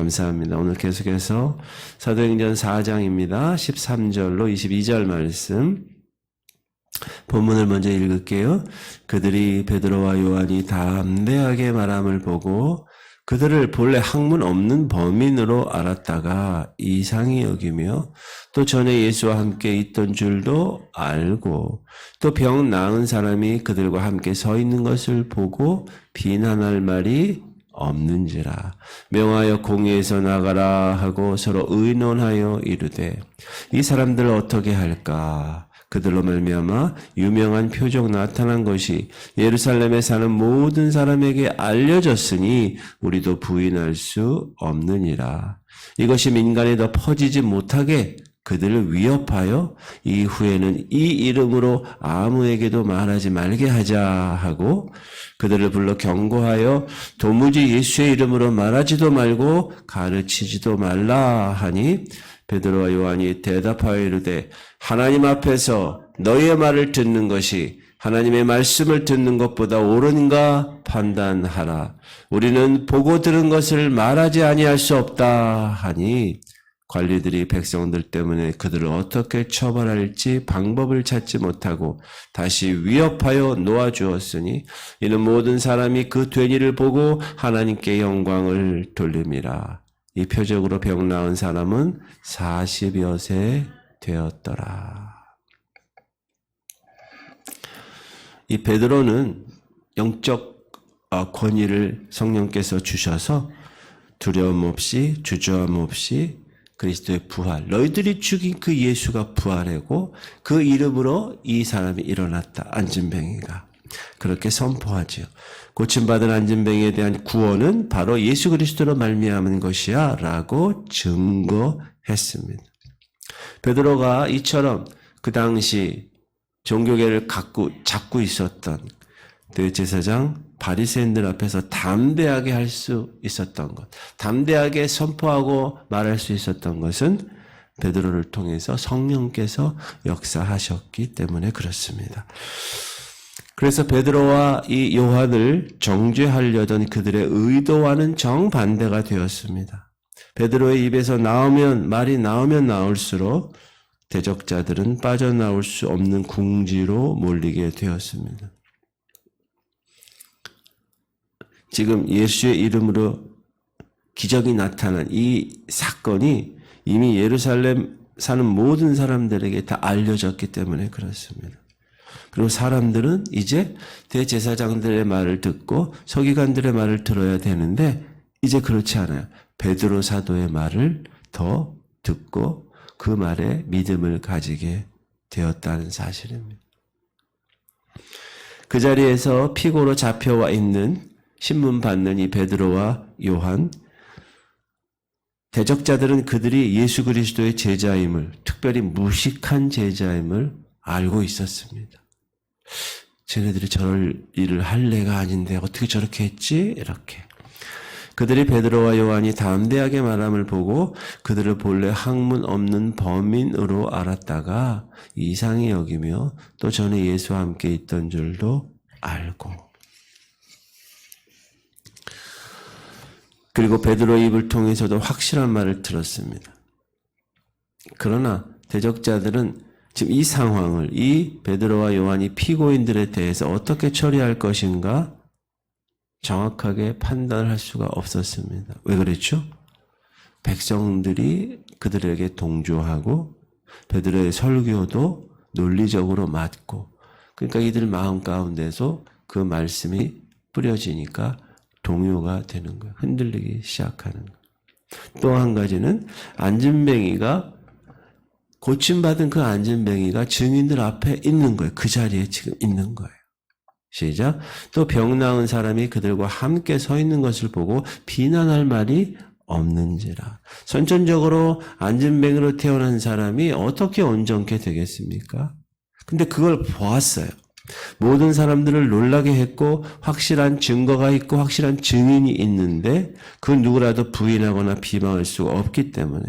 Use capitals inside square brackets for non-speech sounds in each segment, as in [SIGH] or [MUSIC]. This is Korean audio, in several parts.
감사합니다. 오늘 계속해서 사도행전 4장입니다. 13절로 22절 말씀. 본문을 먼저 읽을게요. 그들이 베드로와 요한이 담대하게 말함을 보고 그들을 본래 학문 없는 범인으로 알았다가 이상히 여기며 또 전에 예수와 함께 있던 줄도 알고 또 병 나은 사람이 그들과 함께 서 있는 것을 보고 비난할 말이 없는지라 명하여 공회에서 나가라 하고 서로 의논하여 이르되 이 사람들 어떻게 할까 그들로 말미암아 유명한 표적 나타난 것이 예루살렘에 사는 모든 사람에게 알려졌으니 우리도 부인할 수 없느니라. 이것이 민간에 더 퍼지지 못하게 그들을 위협하여 이후에는 이 이름으로 아무에게도 말하지 말게 하자 하고 그들을 불러 경고하여 도무지 예수의 이름으로 말하지도 말고 가르치지도 말라 하니 베드로와 요한이 대답하여 이르되 하나님 앞에서 너희의 말을 듣는 것이 하나님의 말씀을 듣는 것보다 옳은가 판단하라. 우리는 보고 들은 것을 말하지 아니할 수 없다 하니 관리들이 백성들 때문에 그들을 어떻게 처벌할지 방법을 찾지 못하고 다시 위협하여 놓아주었으니 이는 모든 사람이 그 되니를 보고 하나님께 영광을 돌림이라. 이 표적으로 병 나은 사람은 40여 세 되었더라. 이 베드로는 영적 어, 권위를 성령께서 주셔서 두려움 없이 주저함 없이 그리스도의 부활, 너희들이 죽인 그 예수가 부활하고 그 이름으로 이 사람이 일어났다. 안진뱅이가. 그렇게 선포하지요. 고침받은 안진뱅이에 대한 구원은 바로 예수 그리스도로 말미암은 것이야 라고 증거했습니다. 베드로가 이처럼 그 당시 종교계를 갖고 잡고 있었던 대제사장 바리새인들 앞에서 담대하게 할 수 있었던 것, 담대하게 선포하고 말할 수 있었던 것은 베드로를 통해서 성령께서 역사하셨기 때문에 그렇습니다. 그래서 베드로와 이 요한을 정죄하려던 그들의 의도와는 정반대가 되었습니다. 베드로의 입에서 나오면 말이 나오면 나올수록 대적자들은 빠져나올 수 없는 궁지로 몰리게 되었습니다. 지금 예수의 이름으로 기적이 나타난 이 사건이 이미 예루살렘 사는 모든 사람들에게 다 알려졌기 때문에 그렇습니다. 그리고 사람들은 이제 대제사장들의 말을 듣고 서기관들의 말을 들어야 되는데 이제 그렇지 않아요. 베드로 사도의 말을 더 듣고 그 말에 믿음을 가지게 되었다는 사실입니다. 그 자리에서 피고로 잡혀와 있는 신문 받는 이 베드로와 요한 대적자들은 그들이 예수 그리스도의 제자임을 특별히 무식한 제자임을 알고 있었습니다. 쟤네들이 저럴 일을 할 애가 아닌데 어떻게 저렇게 했지? 이렇게. 그들이 베드로와 요한이 담대하게 말함을 보고 그들을 본래 학문 없는 범인으로 알았다가 이상히 여기며 또 전에 예수와 함께 있던 줄도 알고 그리고 베드로 입을 통해서도 확실한 말을 들었습니다. 그러나 대적자들은 지금 이 상황을 이 베드로와 요한이 피고인들에 대해서 어떻게 처리할 것인가 정확하게 판단할 수가 없었습니다. 왜 그랬죠? 백성들이 그들에게 동조하고 베드로의 설교도 논리적으로 맞고 그러니까 이들 마음 가운데서 그 말씀이 뿌려지니까 동요가 되는 거예요. 흔들리기 시작하는 거예요. 또 한 가지는 안진뱅이가 고침받은 그 안진뱅이가 증인들 앞에 있는 거예요. 그 자리에 지금 있는 거예요. 시작. 또 병 나은 사람이 그들과 함께 서 있는 것을 보고 비난할 말이 없는지라. 선천적으로 안진뱅이로 태어난 사람이 어떻게 온전케 되겠습니까? 근데 그걸 보았어요. 모든 사람들을 놀라게 했고 확실한 증거가 있고 확실한 증인이 있는데 그 누구라도 부인하거나 비방할 수가 없기 때문에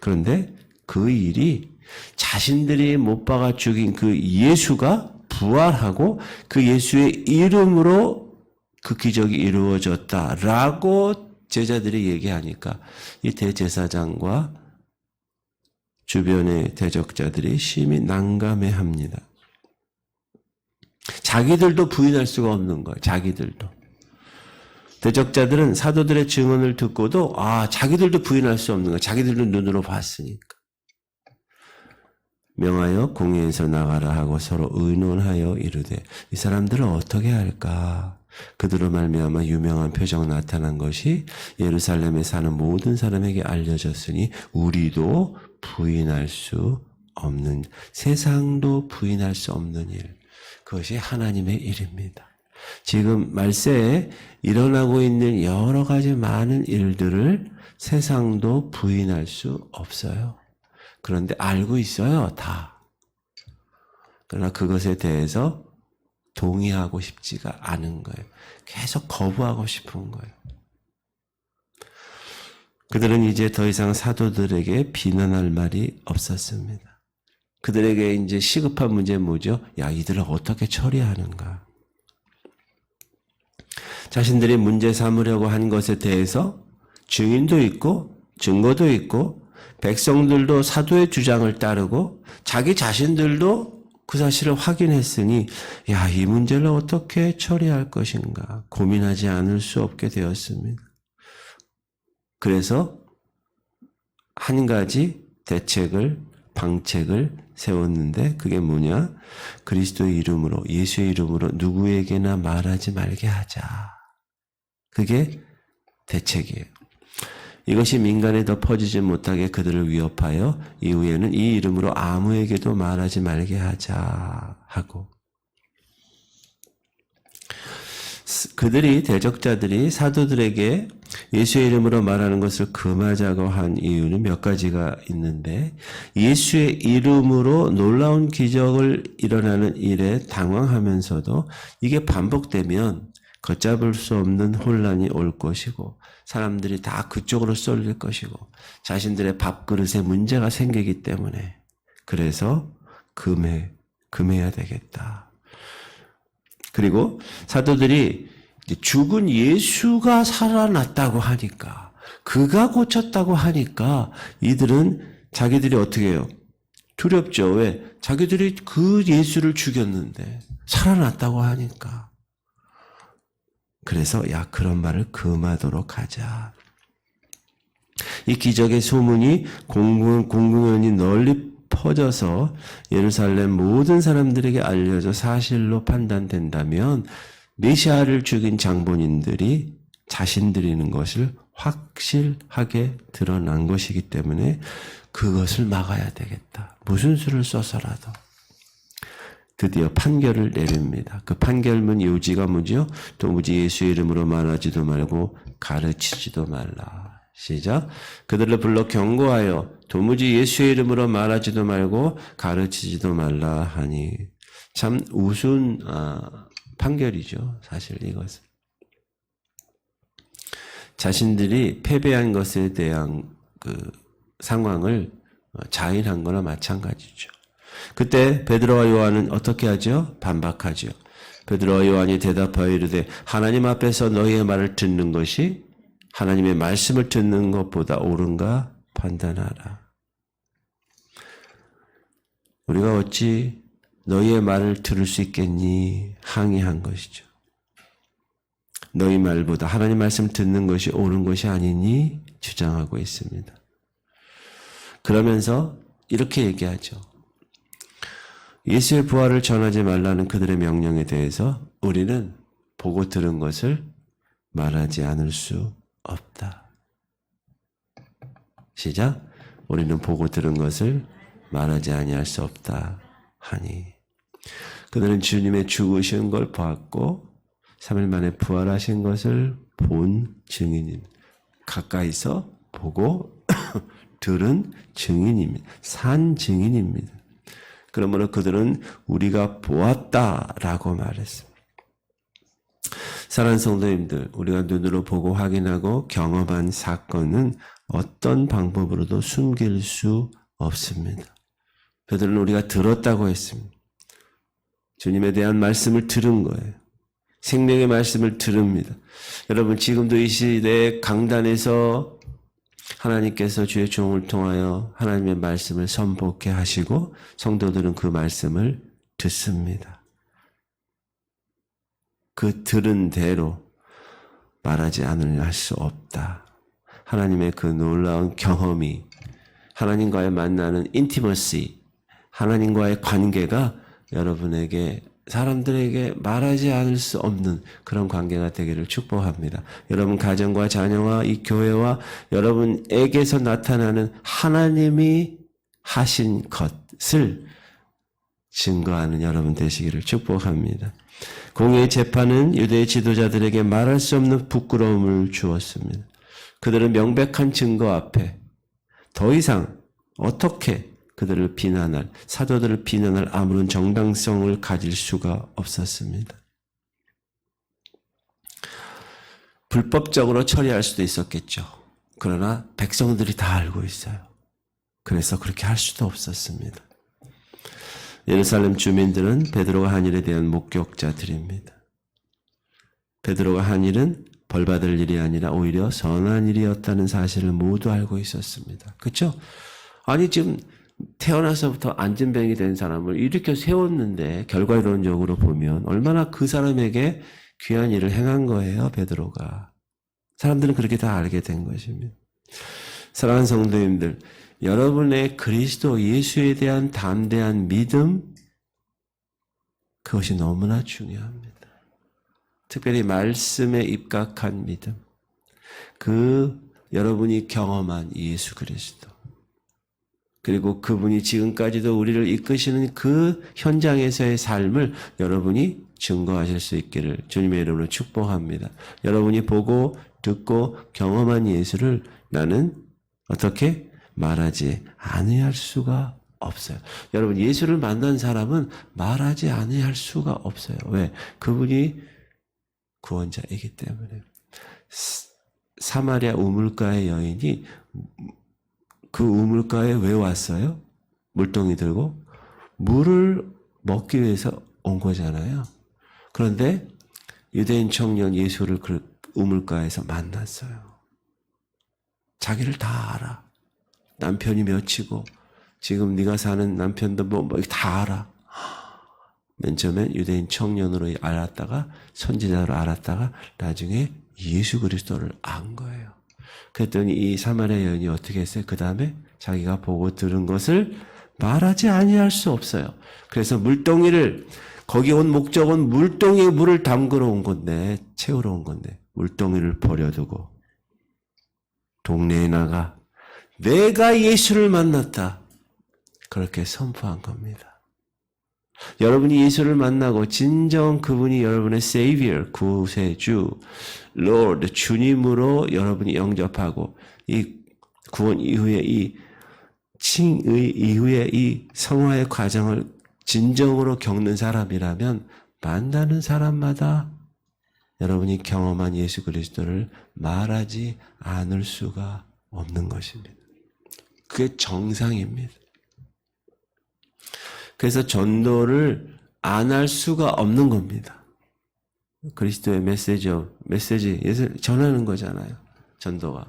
그런데 그 일이 자신들이 못 박아 죽인 그 예수가 부활하고 그 예수의 이름으로 그 기적이 이루어졌다라고 제자들이 얘기하니까 이 대제사장과 주변의 대적자들이 심히 난감해합니다. 자기들도 부인할 수가 없는 거예요. 자기들도. 대적자들은 사도들의 증언을 듣고도 아 자기들도 부인할 수 없는 거예요. 자기들도 눈으로 봤으니까. 명하여 공회에서 나가라 하고 서로 의논하여 이르되 이 사람들을 어떻게 할까? 그들로 말미암아 유명한 표적 나타난 것이 예루살렘에 사는 모든 사람에게 알려졌으니 우리도 부인할 수 없는 세상도 부인할 수 없는 일 그것이 하나님의 일입니다. 지금 말세에 일어나고 있는 여러 가지 많은 일들을 세상도 부인할 수 없어요. 그런데 알고 있어요, 다. 그러나 그것에 대해서 동의하고 싶지가 않은 거예요. 계속 거부하고 싶은 거예요. 그들은 이제 더 이상 사도들에게 비난할 말이 없었습니다. 그들에게 이제 시급한 문제 뭐죠? 야, 이들을 어떻게 처리하는가? 자신들이 문제 삼으려고 한 것에 대해서 증인도 있고 증거도 있고 백성들도 사도의 주장을 따르고 자기 자신들도 그 사실을 확인했으니 야, 이 문제를 어떻게 처리할 것인가 고민하지 않을 수 없게 되었습니다. 그래서 한 가지 대책을 방책을 세웠는데 그게 뭐냐? 그리스도의 이름으로 예수의 이름으로 누구에게나 말하지 말게 하자. 그게 대책이에요. 이것이 민간에 더 퍼지지 못하게 그들을 위협하여 이후에는 이 이름으로 아무에게도 말하지 말게 하자 하고 그들이 대적자들이 사도들에게 예수의 이름으로 말하는 것을 금하자고 한 이유는 몇 가지가 있는데 예수의 이름으로 놀라운 기적을 일어나는 일에 당황하면서도 이게 반복되면 걷잡을 수 없는 혼란이 올 것이고 사람들이 다 그쪽으로 쏠릴 것이고 자신들의 밥그릇에 문제가 생기기 때문에 그래서 금해 금해야 되겠다. 그리고 사도들이 죽은 예수가 살아났다고 하니까 그가 고쳤다고 하니까 이들은 자기들이 어떻게 해요? 두렵죠. 왜? 자기들이 그 예수를 죽였는데 살아났다고 하니까. 그래서 야 그런 말을 금하도록 하자. 이 기적의 소문이 공공, 공공연히 널리 퍼져서 예루살렘 모든 사람들에게 알려져 사실로 판단된다면 메시아를 죽인 장본인들이 자신들이는 것을 확실하게 드러난 것이기 때문에 그것을 막아야 되겠다. 무슨 수를 써서라도. 드디어 판결을 내립니다. 그 판결문 요지가 뭐죠? 도무지 예수의 이름으로 말하지도 말고 가르치지도 말라. 시작. 그들을 불러 경고하여 도무지 예수의 이름으로 말하지도 말고 가르치지도 말라 하니 참 우스운 아, 판결이죠. 사실 이것은 자신들이 패배한 것에 대한 그 상황을 자인한 거나 마찬가지죠. 그때 베드로와 요한은 어떻게 하죠? 반박하죠. 베드로와 요한이 대답하여 이르되 하나님 앞에서 너희의 말을 듣는 것이 하나님의 말씀을 듣는 것보다 옳은가 판단하라. 우리가 어찌 너희의 말을 들을 수 있겠니? 항의한 것이죠. 너희 말보다 하나님 말씀 듣는 것이 옳은 것이 아니니 주장하고 있습니다. 그러면서 이렇게 얘기하죠. 예수의 부활을 전하지 말라는 그들의 명령에 대해서 우리는 보고 들은 것을 말하지 않을 수 없다. 시작. 우리는 보고 들은 것을 말하지 아니할 수 없다 하니 그들은 주님의 죽으신 걸 보았고 3일 만에 부활하신 것을 본 증인입니다. 가까이서 보고 [COUGHS] 들은 증인입니다. 산 증인입니다. 그러므로 그들은 우리가 보았다라고 말했습니다. 사랑하는 성도님들, 우리가 눈으로 보고 확인하고 경험한 사건은 어떤 방법으로도 숨길 수 없습니다. 베드로는 우리가 들었다고 했습니다. 주님에 대한 말씀을 들은 거예요. 생명의 말씀을 들읍니다. 여러분 지금도 이 시대에 강단에서 하나님께서 주의 종을 통하여 하나님의 말씀을 선포케 하시고 성도들은 그 말씀을 듣습니다. 그 들은 대로 말하지 할수 없다. 하나님의 그 놀라운 경험이 하나님과의 만나는 인티머시 하나님과의 관계가 여러분에게 사람들에게 말하지 않을 수 없는 그런 관계가 되기를 축복합니다. 여러분 가정과 자녀와 이 교회와 여러분에게서 나타나는 하나님이 하신 것을 증거하는 여러분 되시기를 축복합니다. 공의 재판은 유대 지도자들에게 말할 수 없는 부끄러움을 주었습니다. 그들은 명백한 증거 앞에 더 이상 어떻게 그들을 비난할, 사도들을 비난할 아무런 정당성을 가질 수가 없었습니다. 불법적으로 처리할 수도 있었겠죠. 그러나 백성들이 다 알고 있어요. 그래서 그렇게 할 수도 없었습니다. 예루살렘 주민들은 베드로가 한 일에 대한 목격자들입니다. 베드로가 한 일은 벌 받을 일이 아니라 오히려 선한 일이었다는 사실을 모두 알고 있었습니다. 그렇죠? 아니 지금 태어나서부터 안전뱅이 된 사람을 이렇게 세웠는데 결과론적으로 보면 얼마나 그 사람에게 귀한 일을 행한 거예요, 베드로가. 사람들은 그렇게 다 알게 된 것입니다. 사랑하는 성도님들, 여러분의 그리스도 예수에 대한 담대한 믿음, 그것이 너무나 중요합니다. 특별히 말씀에 입각한 믿음. 그 여러분이 경험한 예수 그리스도. 그리고 그분이 지금까지도 우리를 이끄시는 그 현장에서의 삶을 여러분이 증거하실 수 있기를 주님의 이름으로 축복합니다. 여러분이 보고 듣고 경험한 예수를 나는 어떻게 말하지 아니할 수가 없어요. 여러분 예수를 만난 사람은 말하지 아니할 수가 없어요. 왜? 그분이 구원자이기 때문에 사마리아 우물가의 여인이 그 우물가에 왜 왔어요? 물동이 들고 물을 먹기 위해서 온 거잖아요. 그런데 유대인 청년 예수를 그 우물가에서 만났어요. 자기를 다 알아. 남편이 몇이고 지금 네가 사는 남편도 뭐다 뭐 알아. 맨 처음엔 유대인 청년으로 알았다가 선지자로 알았다가 나중에 예수 그리스도를 안 거예요. 그랬더니 이 사마리아 여인이 어떻게 했어요? 그 다음에 자기가 보고 들은 것을 말하지 아니할 수 없어요. 그래서 물동이를 거기 온 목적은 물동이에 물을 담그러 온 건데 채우러 온 건데 물동이를 버려두고 동네에 나가 내가 예수를 만났다. 그렇게 선포한 겁니다. 여러분이 예수를 만나고 진정 그분이 여러분의 Savior, 구세주, Lord, 주님으로 여러분이 영접하고 이 구원 이후에 이 칭의 이후에 이 성화의 과정을 진정으로 겪는 사람이라면 만나는 사람마다 여러분이 경험한 예수 그리스도를 말하지 않을 수가 없는 것입니다. 그게 정상입니다. 그래서 전도를 안 할 수가 없는 겁니다. 그리스도의. 메시지, 예수 전하는 거잖아요. 전도가.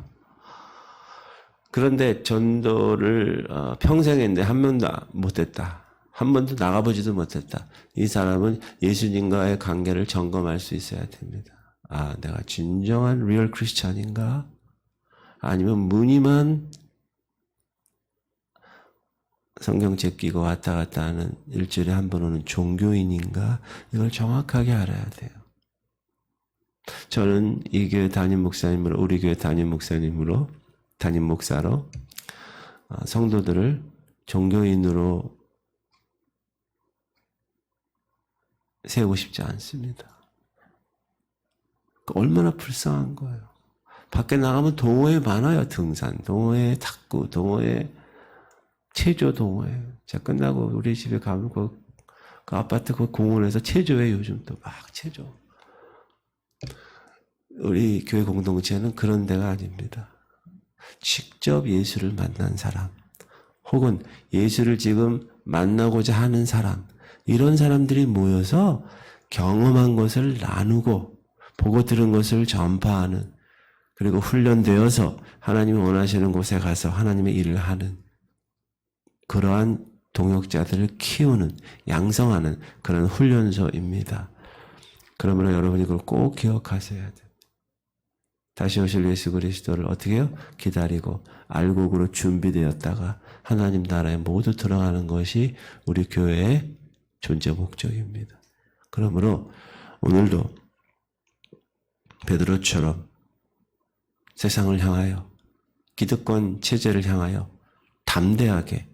그런데 전도를 어, 평생 했는데 한 번도 못했다. 한 번도 나가보지도 못했다. 이 사람은 예수님과의 관계를 점검할 수 있어야 됩니다. 아, 내가 진정한 리얼 크리스찬인가? 아니면 무늬만 성경 제끼고 왔다 갔다 하는 일주일에 한 번 오는 종교인인가? 이걸 정확하게 알아야 돼요. 저는 이 교회 담임 목사님으로, 우리 교회 담임 목사님으로, 담임 목사로 어, 성도들을 종교인으로 세우고 싶지 않습니다. 얼마나 불쌍한 거예요. 밖에 나가면 동호회 많아요. 등산, 동호회 탁구, 동호회 체조 동호회. 자, 끝나고 우리 집에 가면 그, 그 아파트 그 공원에서 체조해, 요즘 또 막 체조. 우리 교회 공동체는 그런 데가 아닙니다. 직접 예수를 만난 사람, 혹은 예수를 지금 만나고자 하는 사람, 이런 사람들이 모여서 경험한 것을 나누고 보고 들은 것을 전파하는 그리고 훈련되어서 하나님이 원하시는 곳에 가서 하나님의 일을 하는 그러한 동역자들을 키우는 양성하는 그런 훈련소입니다. 그러므로 여러분 이걸 꼭 기억하셔야 돼요. 다시 오실 예수 그리스도를 어떻게 해요? 기다리고 알곡으로 준비되었다가 하나님 나라에 모두 들어가는 것이 우리 교회의 존재 목적입니다. 그러므로 오늘도 베드로처럼 세상을 향하여 기득권 체제를 향하여 담대하게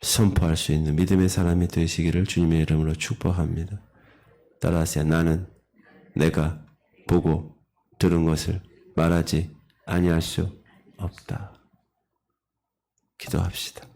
선포할 수 있는 믿음의 사람이 되시기를 주님의 이름으로 축복합니다. 따라하세요. 나는 내가 보고 들은 것을 말하지 아니할 수 없다. 기도합시다.